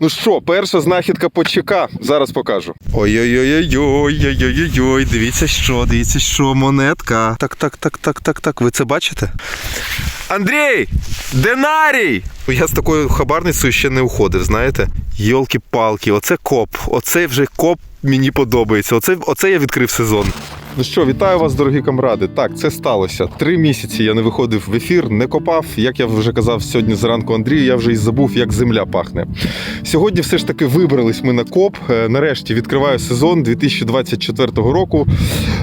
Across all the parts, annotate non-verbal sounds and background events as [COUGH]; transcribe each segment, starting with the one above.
Ну що, перша знахідка по ЧК. Зараз покажу. Ой-ой-ой-ой-ой-ой-ой. Дивіться що, дивіться що, монетка. Так, так, так, так, так, так. Ви це бачите? Андрій! Динарій! Я з такою хабарницею ще не уходив, знаєте? Йолки-палки, оце коп. Оце вже коп мені подобається. Оце, оце я відкрив сезон. Ну що, вітаю вас, дорогі камради. Так, це сталося. Три місяці я не виходив в ефір, не копав. Як я вже казав сьогодні зранку Андрію, я вже й забув, як земля пахне. Сьогодні все ж таки вибрались ми на коп. Е, Нарешті відкриваю сезон 2024 року.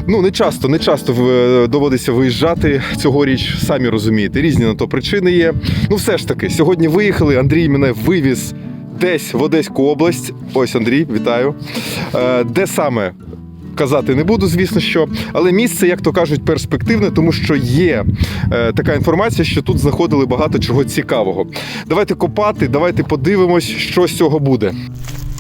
Ну, не часто, не часто в- доводиться виїжджати цьогоріч, самі розумієте, різні на то причини є. Ну, все ж таки, сьогодні виїхали. Андрій мене вивіз десь в Одеську область. Ось Андрій, вітаю. Е, Де саме? Казати не буду, звісно, що, але місце, як то кажуть, перспективне, тому що є е, така інформація, що тут знаходили багато чого цікавого. Давайте копати, давайте подивимось, що з цього буде.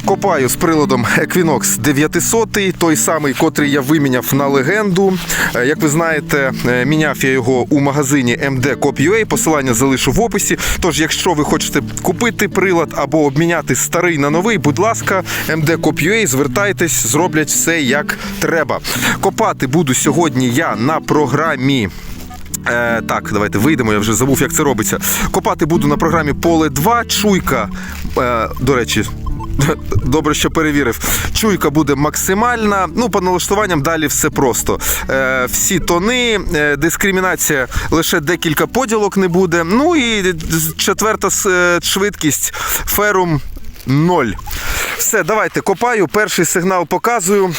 Копаю з приладом Equinox 900, той самий, котрий я виміняв на легенду. Е, Як ви знаєте, е, міняв я його у магазині MD Cop.ua, посилання залишу в описі. Тож, якщо ви хочете купити прилад або обміняти старий на новий, будь ласка, MD Cop.ua, звертайтесь, зроблять все як треба. Копати буду сьогодні я на програмі. Е, так, давайте вийдемо. Я вже забув, як це робиться. Копати буду на програмі Поле 2. Чуйка, е, до речі. [LAUGHS] Добре, що перевірив. Чуйка буде максимальна. Ну, по налаштуванням далі все просто. Е, всі тони, е, дискримінація лише декілька поділок не буде. Ну і четверта е, швидкість ферум 0. Все, давайте копаю. Перший сигнал показую.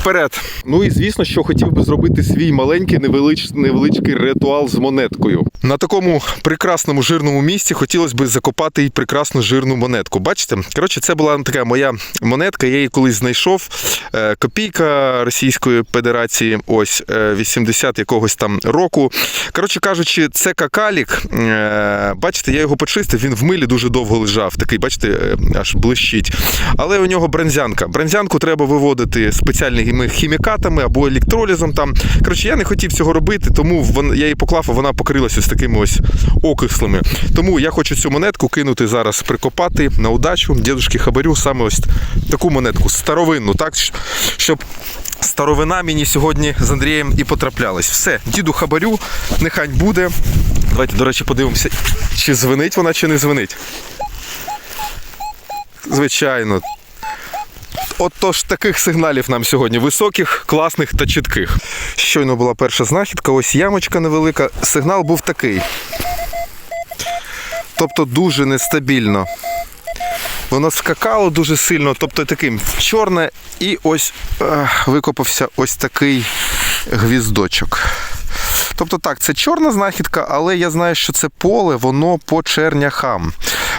Вперед. Ну і звісно, що хотів би зробити свій маленький невелич... невеличкий ритуал з монеткою. На такому прекрасному жирному місці хотілося б закопати і прекрасну жирну монетку. Бачите? Коротше, це була така моя монетка. Я її колись знайшов. Е, Копійка Російської Федерації, ось е, 80 якогось там року. Коротше кажучи, це какалік. Е, Бачите, я його почистив, він в милі дуже довго лежав. Такий, бачите, е, аж блищить. Але у нього бронзянка. Бронзянку треба виводити спеціальними хімікатами або електролізом. Там. Коротше, я не хотів цього робити, тому я її поклав, а вона покрилася ось такими ось окислами. Тому я хочу цю монетку кинути зараз, прикопати на удачу. Дідушки хабарю саме ось таку монетку, старовинну, так? Щоб старовина мені сьогодні з Андрієм і потраплялась. Все, діду хабарю, нехай буде. Давайте, до речі, подивимося, чи звенить вона, чи не звенить. Звичайно. Отож, таких сигналів нам сьогодні високих, класних та чітких. Щойно була перша знахідка, ось ямочка невелика. Сигнал був такий. Тобто дуже нестабільно. Воно скакало дуже сильно, тобто таким чорне, і ось е, викопався ось такий гвіздочок. Тобто так, це чорна знахідка, але я знаю, що це поле, воно по черняхам.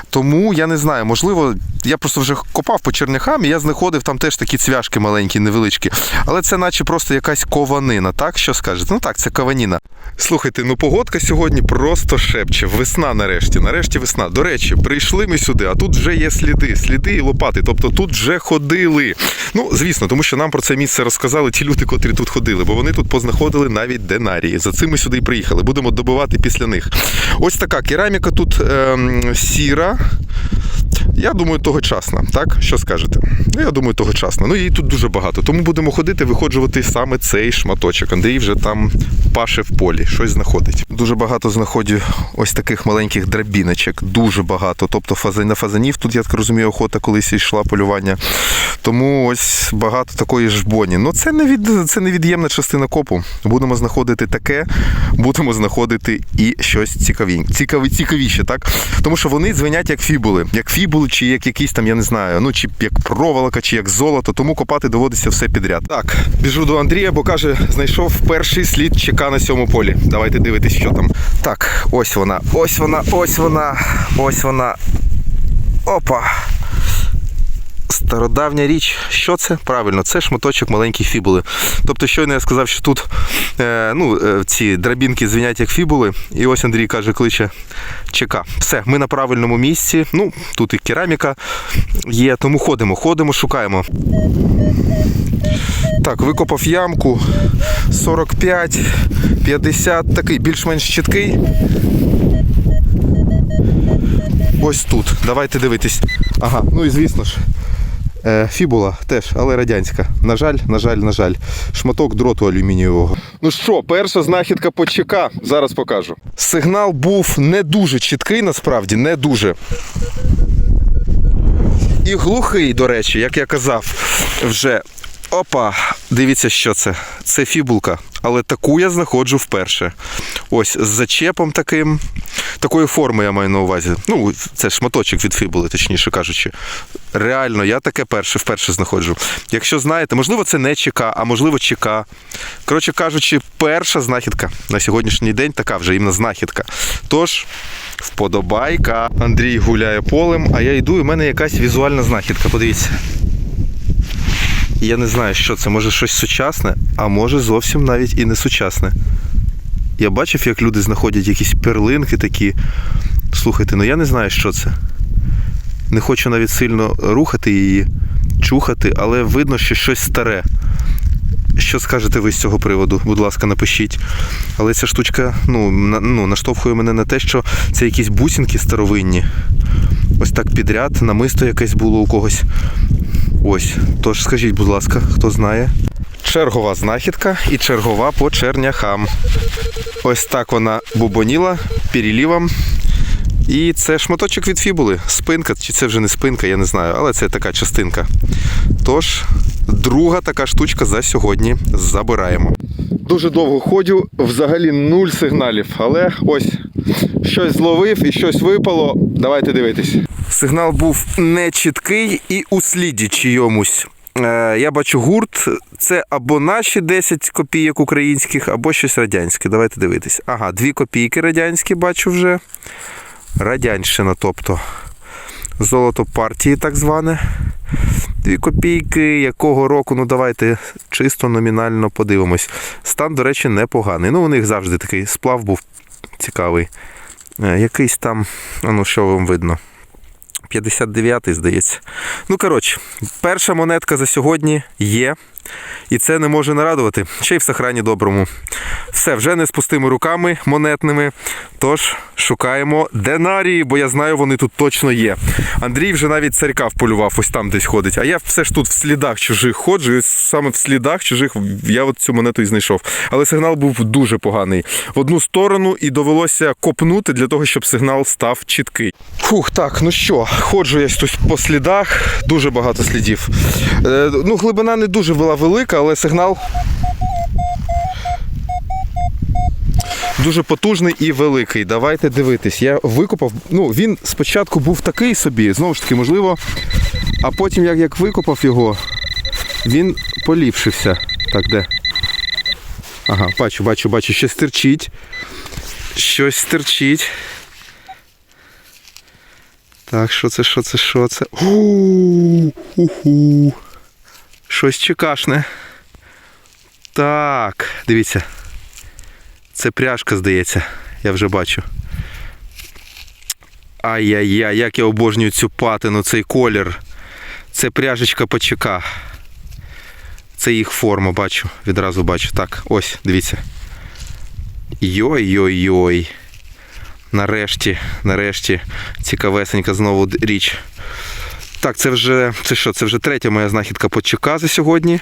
Тому я не знаю, можливо, я просто вже копав по черняхам, і я знаходив там теж такі цвяшки маленькі, невеличкі. Але це наче просто якась кованина, так? Що скажете? Ну так, це кованіна. Слухайте, ну погодка сьогодні просто шепче. Весна нарешті. Нарешті весна. До речі, прийшли ми сюди, а тут вже є сліди, сліди і лопати. Тобто тут вже ходили. Ну, звісно, тому що нам про це місце розказали ті люди, котрі тут ходили, бо вони тут познаходили навіть динарії. За цим ми сюди і приїхали. Будемо добивати після них. Ось така кераміка тут ем, сіра. there Я думаю, тогочасна, так? Що скажете? Ну, я думаю, тогочасна. Ну, її тут дуже багато. Тому будемо ходити, виходжувати саме цей шматочок. Андрій вже там паше в полі, щось знаходить. Дуже багато знаходжу ось таких маленьких драбіночок. Дуже багато. Тобто на фазанів тут, я так розумію, охота колись йшла полювання. Тому ось багато такої жбоні. Ну, це не від це невід'ємна частина копу. Будемо знаходити таке, будемо знаходити і щось цікаві, цікаві, цікавіше, так? Тому що вони дзвенять як фібули, як фібули, чи як якісь там, я не знаю, ну чи як проволока, чи як золото, тому копати доводиться все підряд. Так, біжу до Андрія, бо каже, знайшов перший слід ЧК на цьому полі. Давайте дивитись, що там. Так, ось вона, ось вона, ось вона, ось вона. Опа. Стародавня річ, що це? Правильно, це шматочок маленької фібули. Тобто, щойно я сказав, що тут е, ну, е, ці драбінки звінять як фібули, і ось Андрій каже, кличе ЧК. Все, ми на правильному місці. Ну, тут і кераміка є, тому ходимо, ходимо, шукаємо. Так, викопав ямку 45, 50, такий більш-менш чіткий. ось тут. Давайте дивитись. Ага, ну і звісно ж. Е, фібула теж, але радянська. На жаль, на жаль, на жаль. Шматок дроту алюмінієвого. Ну що, перша знахідка по ЧК. Зараз покажу. Сигнал був не дуже чіткий, насправді, не дуже. І глухий, до речі, як я казав, вже. Опа, дивіться, що це. Це фібулка, але таку я знаходжу вперше. Ось з зачепом таким. Такої форми я маю на увазі. Ну, це шматочок від фібули, точніше кажучи. Реально, я таке перше вперше знаходжу. Якщо знаєте, можливо, це не ЧК, а можливо ЧК. Коротше кажучи, перша знахідка на сьогоднішній день така вже іменно знахідка. Тож, вподобайка. Андрій гуляє полем, а я йду, і в мене якась візуальна знахідка. Подивіться. Я не знаю, що це. Може щось сучасне, а може зовсім навіть і не сучасне. Я бачив, як люди знаходять якісь перлинки такі. Слухайте, ну я не знаю, що це. Не хочу навіть сильно рухати її, чухати, але видно, що щось старе. Що скажете ви з цього приводу? Будь ласка, напишіть. Але ця штучка ну, на, ну, наштовхує мене на те, що це якісь бусинки старовинні. Ось так підряд, намисто якесь було у когось. Ось. Тож скажіть, будь ласка, хто знає. Чергова знахідка і чергова по черняхам. Ось так вона бубоніла перелівом. І це шматочок від фібули. Спинка, чи це вже не спинка, я не знаю, але це така частинка. Тож, друга така штучка за сьогодні забираємо. Дуже довго ходю, взагалі нуль сигналів, але ось щось зловив і щось випало. Давайте дивитись. Сигнал був не чіткий і у сліді чийомусь. Е, Я бачу гурт, це або наші 10 копійок українських, або щось радянське. Давайте дивитись. Ага, дві копійки радянські бачу вже. Радянщина, тобто. Золото партії, так зване. Дві копійки, якого року, ну давайте чисто номінально подивимось. Стан, до речі, непоганий. Ну, у них завжди такий сплав був цікавий. Е, Якийсь там, ну що вам видно? 59-й, здається. Ну, коротше, перша монетка за сьогодні є. І це не може нарадувати. Ще й в сохрані доброму. Все, вже не з пустими руками монетними. Тож шукаємо динарії, бо я знаю, вони тут точно є. Андрій вже навіть царька вполював, ось там десь ходить. А я все ж тут в слідах чужих ходжу. І саме в слідах чужих я от цю монету і знайшов. Але сигнал був дуже поганий. В одну сторону і довелося копнути для того, щоб сигнал став чіткий. Фух, так, ну що, ходжу я тут по слідах, дуже багато слідів. Е, ну, глибина не дуже була велика, але сигнал дуже потужний і великий. Давайте дивитись. Я викопав. Ну, він спочатку був такий собі, знову ж таки, можливо. А потім, як, як викопав його, він поліпшився. Так, де? Ага, бачу, бачу, бачу, щось терчить. Щось терчить. Так, що це, що це, що це? У-ху. Щось чекашне. Так, дивіться. Це пряжка, здається, я вже бачу. Ай-яй-яй, як я обожнюю цю патину, цей колір. Це пряжечка ПЧК. Це їх форма, бачу. Відразу бачу. Так, ось, дивіться. Йой-йой-йой. Нарешті, нарешті, цікавесенька знову річ. Так, це вже це що? Це вже третя моя знахідка по Чекази сьогодні.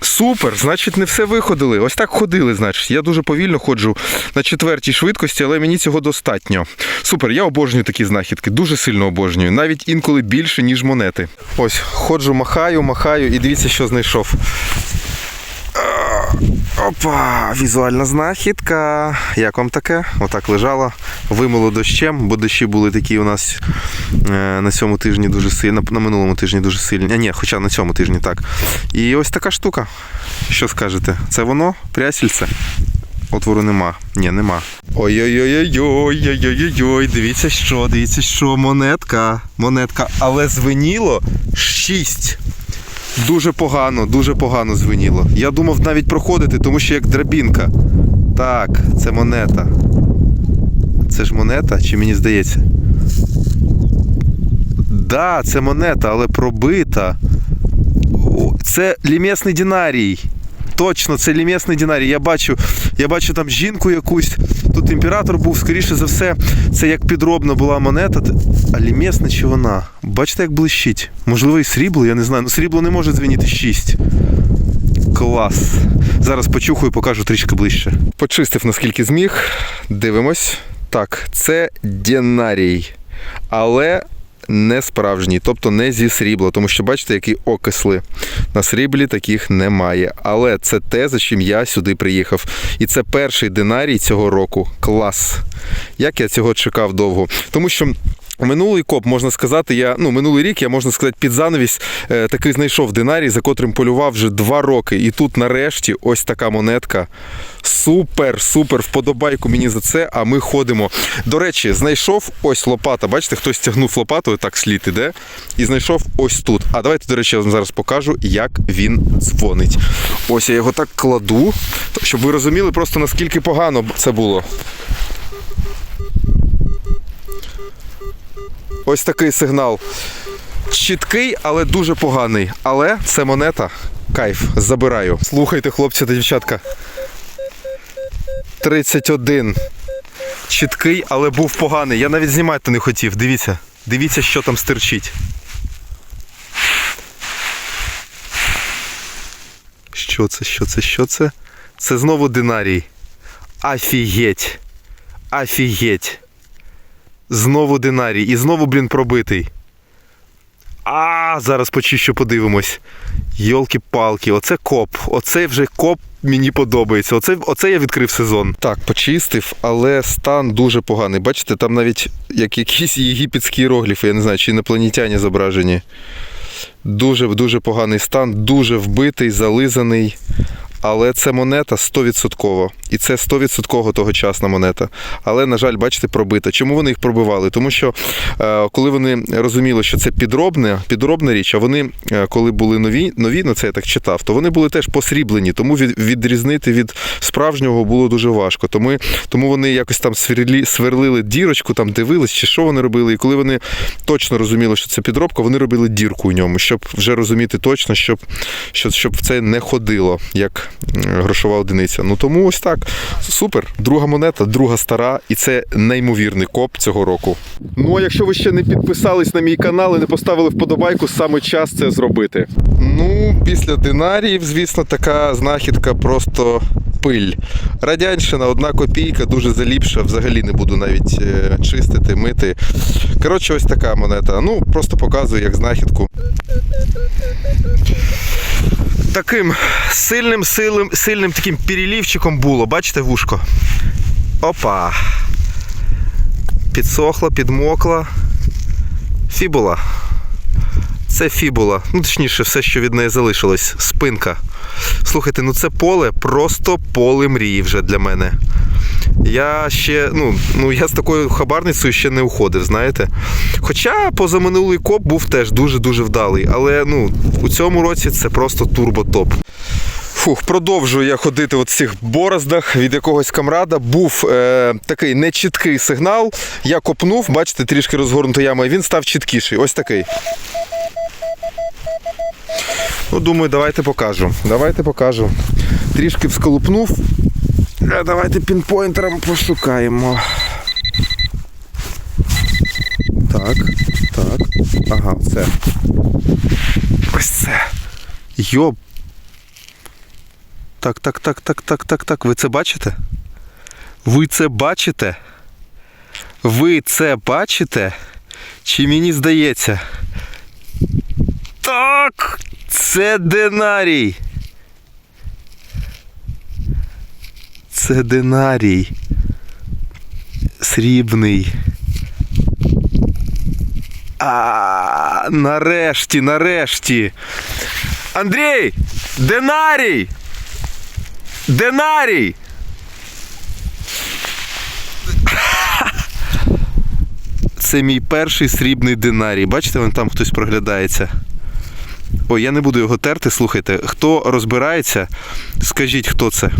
Супер, значить, не все виходили. Ось так ходили, значить. Я дуже повільно ходжу на четвертій швидкості, але мені цього достатньо. Супер, я обожнюю такі знахідки, дуже сильно обожнюю, навіть інколи більше, ніж монети. Ось, ходжу, махаю, махаю і дивіться, що знайшов. Опа, візуальна знахідка. Як вам таке? Отак лежала, вимило дощем, бо дощі були такі у нас е, на цьому тижні дуже сильні, на минулому тижні дуже сильні. А ні, хоча на цьому тижні так. І ось така штука. Що скажете? Це воно? Прясільце? Отвору нема. Ні, нема. Ой-ой-ой-ой-ой-ой-ой-ой. Дивіться що, дивіться що, монетка. Монетка, але звеніло 6. Дуже погано, дуже погано звеніло. Я думав навіть проходити, тому що як драбінка. Так, це монета. Це ж монета, чи мені здається? Да, це монета, але пробита. Це лімесний динарій. Точно, це лімесний динарій. Я бачу, я бачу там жінку якусь. Тут імператор був, скоріше за все, це як підробна була монета. А лімесна чи вона? Бачите, як блищить? Можливо, і срібло, я не знаю. Ну срібло не може звініти 6. Клас. Зараз почухаю, покажу трішки ближче. Почистив наскільки зміг. Дивимось. Так, це динарій. Але не справжній, тобто не зі срібла, тому що бачите, які окисли. На сріблі таких немає. Але це те, за чим я сюди приїхав. І це перший динарій цього року. Клас. Як я цього чекав довго. Тому що. Минулий коп, можна сказати, я ну минулий рік я можна сказати під занавіс е, таки знайшов динарій, за котрим полював вже два роки. І тут нарешті ось така монетка. Супер, супер, вподобайку мені за це. А ми ходимо. До речі, знайшов ось лопата. Бачите, хтось тягнув лопатою, так слід іде. І знайшов ось тут. А давайте, до речі, я вам зараз покажу, як він дзвонить. Ось я його так кладу, щоб ви розуміли просто наскільки погано це було. Ось такий сигнал. Чіткий, але дуже поганий. Але це монета. Кайф, забираю. Слухайте, хлопці та дівчатка. 31. Чіткий, але був поганий. Я навіть знімати не хотів. Дивіться. Дивіться, що там стирчить. Що це? Що це? Що це? Це знову динарій. Афігеть. Афігеть. Знову динарій. І знову, блін, пробитий. А, зараз почищу, подивимось. Йолки-палки, оце коп. Оце вже коп мені подобається. Оце, оце я відкрив сезон. Так, почистив, але стан дуже поганий. Бачите, там навіть як якісь єгипетські іерогліфи, я не знаю, чи інопланетяні зображені. Дуже дуже поганий стан, дуже вбитий, зализаний. Але це монета 100%. І це 100% тогочасна монета. Але, на жаль, бачите, пробита. Чому вони їх пробивали? Тому що е, коли вони розуміли, що це підробне, підробна річ, а вони, е, коли були нові, нові, ну це я так читав, то вони були теж посріблені, тому від, відрізнити від справжнього було дуже важко. Тому, тому вони якось там сверлі, сверлили дірочку, там дивились, чи що вони робили. І коли вони точно розуміли, що це підробка, вони робили дірку у ньому, щоб вже розуміти точно, щоб, щоб, щоб це не ходило як грошова одиниця. Ну тому ось так. Супер. Друга монета, друга стара, і це неймовірний коп цього року. Ну а якщо ви ще не підписались на мій канал і не поставили вподобайку, саме час це зробити. Ну, після динаріїв, звісно, така знахідка просто пиль. Радянщина, одна копійка, дуже заліпша, взагалі не буду навіть е, чистити, мити. Коротше, ось така монета. Ну, просто показую як знахідку. Таким сильним, сильним, сильним таким перелівчиком було. Бачите вушко? Опа. Підсохла, підмокла. Фібула. Це фібула. Ну, точніше, все, що від неї залишилось. Спинка. Слухайте, ну це поле просто поле мрії вже для мене. Я ще, ну, ну я з такою хабарницею ще не уходив, знаєте. Хоча позаминулий коп був теж дуже-дуже вдалий. Але ну, у цьому році це просто турботоп. Фух, продовжую я ходити в цих бороздах від якогось камрада. Був е, такий нечіткий сигнал. Я копнув, бачите, трішки розгорнута яма, і він став чіткіший. Ось такий. Ну, думаю, давайте покажу. Давайте покажу. Трішки всколупнув. Е, Давайте пінпойнтером пошукаємо. Так, так. Ага, це. Ось це. Йоп. Так, так, так, так, так, так, так. Ви це бачите? Ви це бачите? Ви це бачите? Чи мені здається? Так! Це динарій. Це динарій. Срібний. А, нарешті, нарешті. Андрій! Динарій! Динарій! [LAUGHS] Це мій перший срібний динарій. Бачите, вон там хтось проглядається. Ой, я не буду його терти, слухайте. Хто розбирається, скажіть, хто це.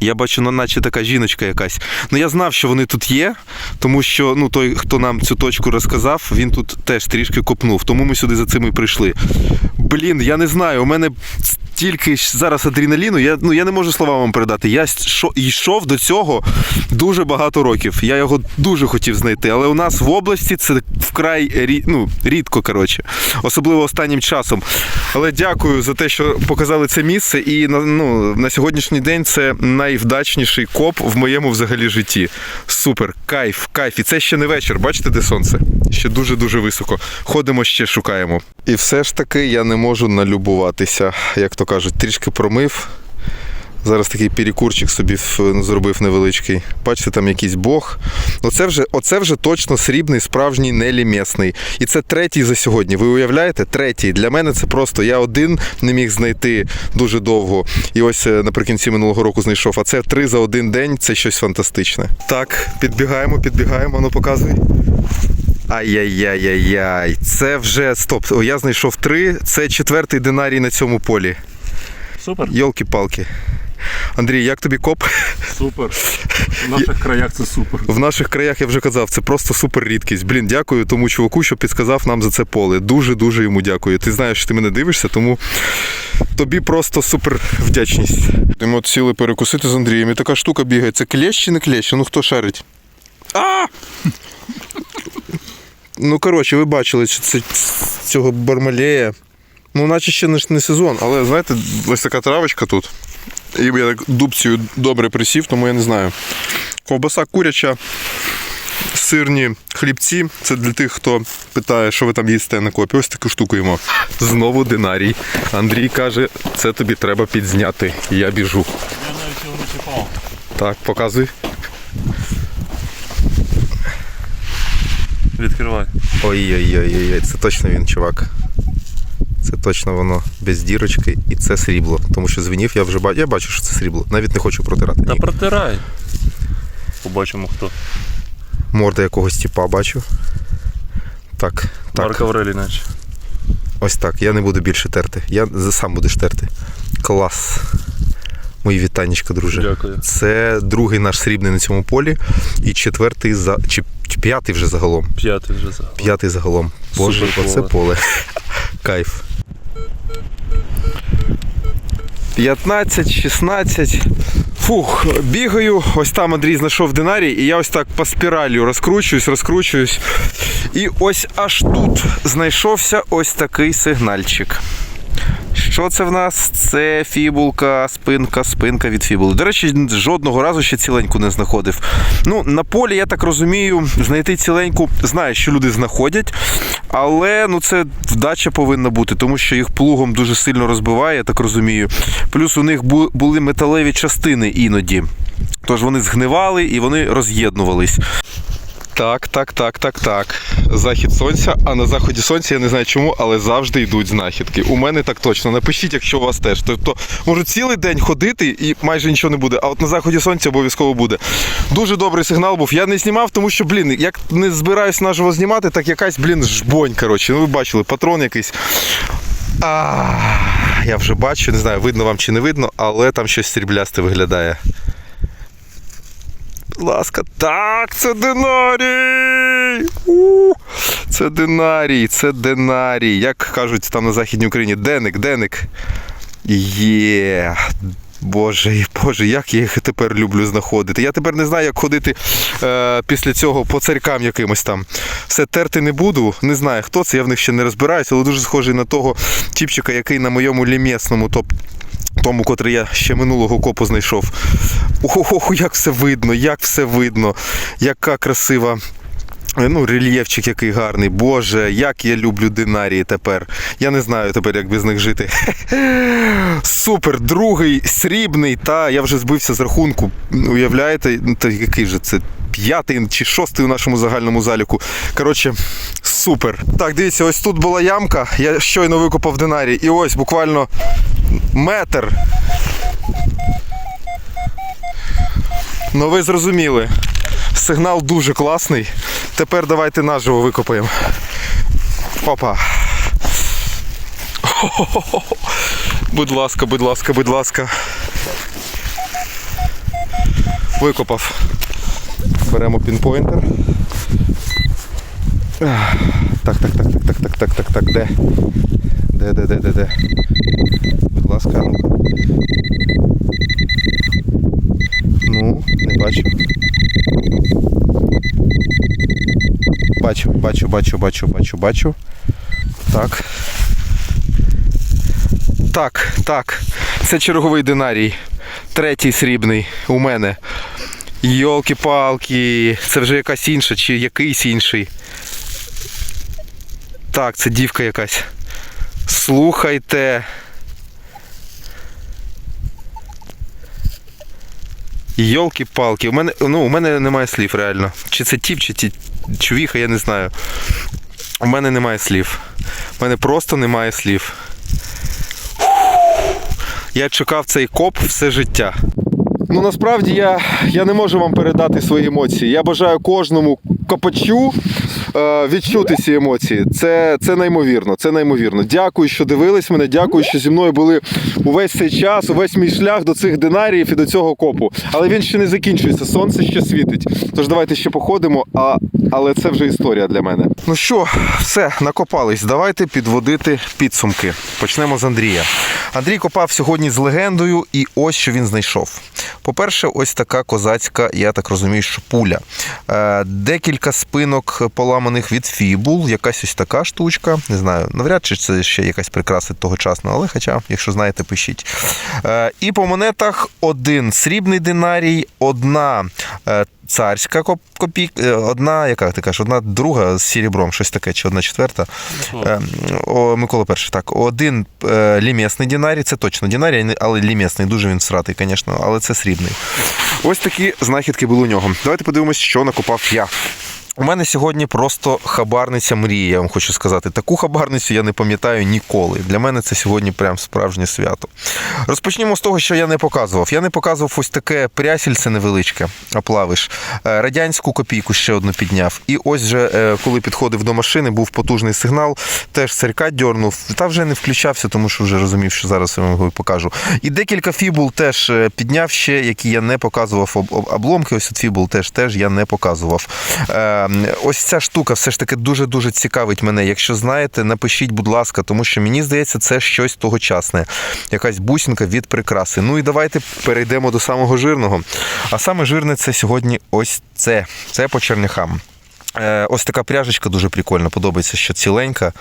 Я бачу, ну, наче така жіночка якась. Ну я знав, що вони тут є, тому що ну, той, хто нам цю точку розказав, він тут теж трішки копнув. Тому ми сюди за цим і прийшли. Блін, я не знаю, у мене стільки зараз адреналіну, я, ну, я не можу словами вам передати. Я йшов до цього дуже багато років. Я його дуже хотів знайти, але у нас в області це вкрай ну, рідко, коротше, особливо останнім часом. Але дякую за те, що показали це місце. І на, ну, на сьогоднішній день це найвдачніший коп в моєму взагалі житті. Супер, кайф, кайф. І це ще не вечір. Бачите, де сонце? Ще дуже-дуже високо. Ходимо ще шукаємо. І все ж таки я не можу налюбуватися, як то кажуть, трішки промив. Зараз такий перекурчик собі зробив невеличкий. Бачите, там якийсь бог. Оце вже, оце вже точно срібний, справжній Нелі місний. І це третій за сьогодні. Ви уявляєте? Третій. Для мене це просто я один не міг знайти дуже довго. І ось е, наприкінці минулого року знайшов. А це три за один день це щось фантастичне. Так, підбігаємо, підбігаємо, ну показуй. Ай-яй-яй-яй-яй. Це вже стоп. О, я знайшов три. Це четвертий динарій на цьому полі. Супер, Йолки-палки. Андрій, як тобі коп? супер. В наших краях це супер. В наших краях я вже казав, це просто супер рідкість. Блін, дякую тому чуваку, що підказав нам за це поле. Дуже дуже йому дякую. Ти знаєш, що ти мене дивишся, тому тобі просто супер вдячність. Ми от сіли перекусити з Андрієм. І така штука бігає. Це клещ чи не клещ? Ну хто шарить? А! Ну, коротше, ви бачили, що це цього бармалея. Ну, наче ще не, сезон, але знаєте, ось така травочка тут. І я так дубцею добре присів, тому я не знаю. Ковбаса куряча, сирні хлібці. Це для тих, хто питає, що ви там їсте на копі. Ось таку штуку йому. Знову динарій. Андрій каже, це тобі треба підзняти. Я біжу. Я навіть його не чіпав. Так, показуй. Відкривай. Ой-ой-ой, це точно він, чувак. Це точно воно без дірочки, і це срібло. Тому що звенів я вже бачу. Я бачу, що це срібло. Навіть не хочу протирати. Та Ні. протирай. Побачимо хто. Морда якогось тіпа бачу. Так, так. Марк Аврелій наче. Ось так. Я не буду більше терти. Я сам будеш терти. Клас. Мої вітанечка, друже. Дякую. Це другий наш срібний на цьому полі. І четвертий за. чи, п'ятий вже загалом. П'ятий вже за. П'ятий загалом. Боже, оце поле. Кайф. 15, 16. Фух, бігаю. Ось там Андрій знайшов динарій, і я ось так по спіралю розкручуюсь, розкручуюсь. І ось аж тут знайшовся ось такий сигнальчик. Що це в нас? Це фібулка, спинка, спинка від фібули. До речі, жодного разу ще ціленьку не знаходив. Ну, на полі, я так розумію, знайти ціленьку, знаю, що люди знаходять, але ну це вдача повинна бути, тому що їх плугом дуже сильно розбиває, я так розумію. Плюс у них були металеві частини іноді. Тож вони згнивали і вони роз'єднувались. Так, так, так, так, так. Захід сонця, а на заході сонця я не знаю чому, але завжди йдуть знахідки. У мене так точно. Напишіть, якщо у вас теж. Тобто можу цілий день ходити і майже нічого не буде. А от на заході сонця обов'язково буде. Дуже добрий сигнал був. Я не знімав, тому що, блін, як не збираюсь наживо знімати, так якась, блін, жбонь. Коротше, ну ви бачили, патрон якийсь. А, я вже бачу, не знаю, видно вам чи не видно, але там щось сріблясте виглядає. Будь ласка, так, це динарій. У, це динарій, це динарій. Як кажуть там на Західній Україні, деник, деник. Є. Боже, боже, як я їх тепер люблю знаходити. Я тепер не знаю, як ходити е, після цього по царькам якимось там. Все терти не буду. Не знаю, хто це, я в них ще не розбираюся, але дуже схожий на того тіпчика, який на моєму лімесному топ тому, котрий я ще минулого копу знайшов. Охо, як все видно, як все видно, яка красива. е, Ну, рельєфчик який гарний. Боже, як я люблю динарії тепер. Я не знаю тепер, як без них жити. [LAUGHS] Супер, другий срібний, та я вже збився з рахунку. Уявляєте, Ну, та який же це? П'ятий чи шостий у нашому загальному заліку. Коротше, супер. Так, дивіться, ось тут була ямка. Я щойно викопав динарій. І ось буквально метр. Ну ви зрозуміли. Сигнал дуже класний. Тепер давайте наживо викопаємо. Опа. Хо-хо-хо. [LAUGHS] Будь ласка, будь ласка, будь ласка. Викопав. Беремо пінпойнтер. Так, так, так, так, так, так, так, так, так, де? Де, де, де, де, де? Будь ласка, ну-ка. Ну, не бачу. Бачу, бачу, бачу, бачу, бачу, бачу. Так. Так, так. Це черговий динарій. Третій срібний у мене. Йолки-палки, це вже якась інша чи якийсь інший. Так, це дівка якась. Слухайте. Йолки-палки, у мене, ну, у мене немає слів реально. Чи це тіп, чи ті, чувіха, я не знаю. У мене немає слів. У мене просто немає слів. Я чекав цей коп все життя. Ну насправді я, я не можу вам передати свої емоції. Я бажаю кожному копачу е, відчути ці емоції. Це, це неймовірно. Це неймовірно. Дякую, що дивились мене. Дякую, що зі мною були увесь цей час, увесь мій шлях до цих динаріїв і до цього копу. Але він ще не закінчується. Сонце ще світить. Тож давайте ще походимо. А, але це вже історія для мене. Ну що, все, накопались. Давайте підводити підсумки. Почнемо з Андрія. Андрій копав сьогодні з легендою, і ось що він знайшов. По-перше, ось така козацька, я так розумію, що пуля. Е, Декілька спинок поламаних від фібул, якась ось така штучка. Не знаю, навряд чи це ще якась прикраса тогочасна, але хоча, якщо знаєте, пишіть. Е, І по монетах один срібний динарій, одна е, царська коп- копійка, е, одна, яка ти кажеш, одна друга з серебром, щось таке, чи одна четверта. Е, О, Микола перший, так. Один е, лімесний дінарій, це точно дінарій, але лімесний, дуже він сратий, звісно, але це срібний. Ось такі знахідки були у нього. Давайте подивимось, що накопав я. У мене сьогодні просто хабарниця мрії, я вам хочу сказати. Таку хабарницю я не пам'ятаю ніколи. Для мене це сьогодні прям справжнє свято. Розпочнімо з того, що я не показував. Я не показував ось таке прясільце невеличке, оплавиш. Е, Радянську копійку ще одну підняв. І ось же, е, коли підходив до машини, був потужний сигнал, теж царька дьорнув. Та вже не включався, тому що вже розумів, що зараз я вам його покажу. І декілька фібул теж е, підняв ще, які я не показував. Об- об- Обломки, ось от фібул теж теж я не показував. Е, Ось ця штука все ж таки дуже-дуже цікавить мене. Якщо знаєте, напишіть, будь ласка, тому що мені здається, це щось тогочасне. Якась бусинка від прикраси. Ну і давайте перейдемо до самого жирного. А саме жирне це сьогодні ось це. Це по черняхам. Е, Ось така пряжечка дуже прикольна, подобається, що ціленька.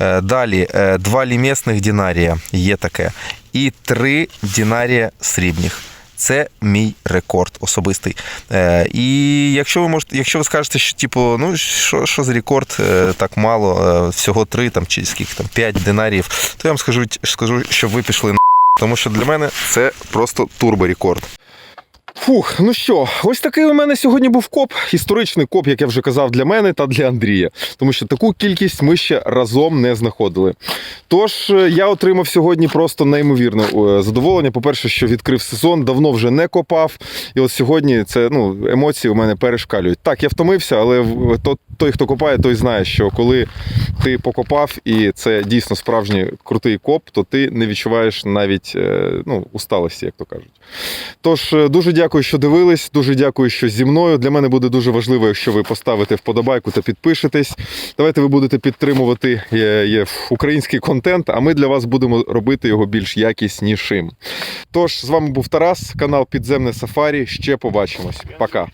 Е, Далі е, два лімесних динарія є таке. І три динарія срібних. Це мій рекорд особистий. Е, і якщо ви можете, якщо ви скажете, що типу, ну що, що за рекорд, е, так мало, е, всього три там чи скільки там п'ять динарів, то я вам скажу, скажу, щоб ви пішли на тому що для мене це просто турборекорд. Фух, ну що, ось такий у мене сьогодні був коп. Історичний коп, як я вже казав, для мене та для Андрія. Тому що таку кількість ми ще разом не знаходили. Тож е, я отримав сьогодні просто неймовірне е, задоволення. По-перше, що відкрив сезон, давно вже не копав. І от сьогодні це ну, емоції у мене перешкалюють. Так, я втомився, але то, той, хто копає, той знає, що коли ти покопав і це дійсно справжній крутий коп, то ти не відчуваєш навіть е, ну, усталості, як то кажуть. Тож е, дуже дякую, що дивились. Дуже дякую, що зі мною. Для мене буде дуже важливо, якщо ви поставите вподобайку та підпишетесь. Давайте ви будете підтримувати е, український контент, а ми для вас будемо робити його більш якіснішим. Тож з вами був Тарас, канал Підземне Сафарі. Ще побачимось. Пока.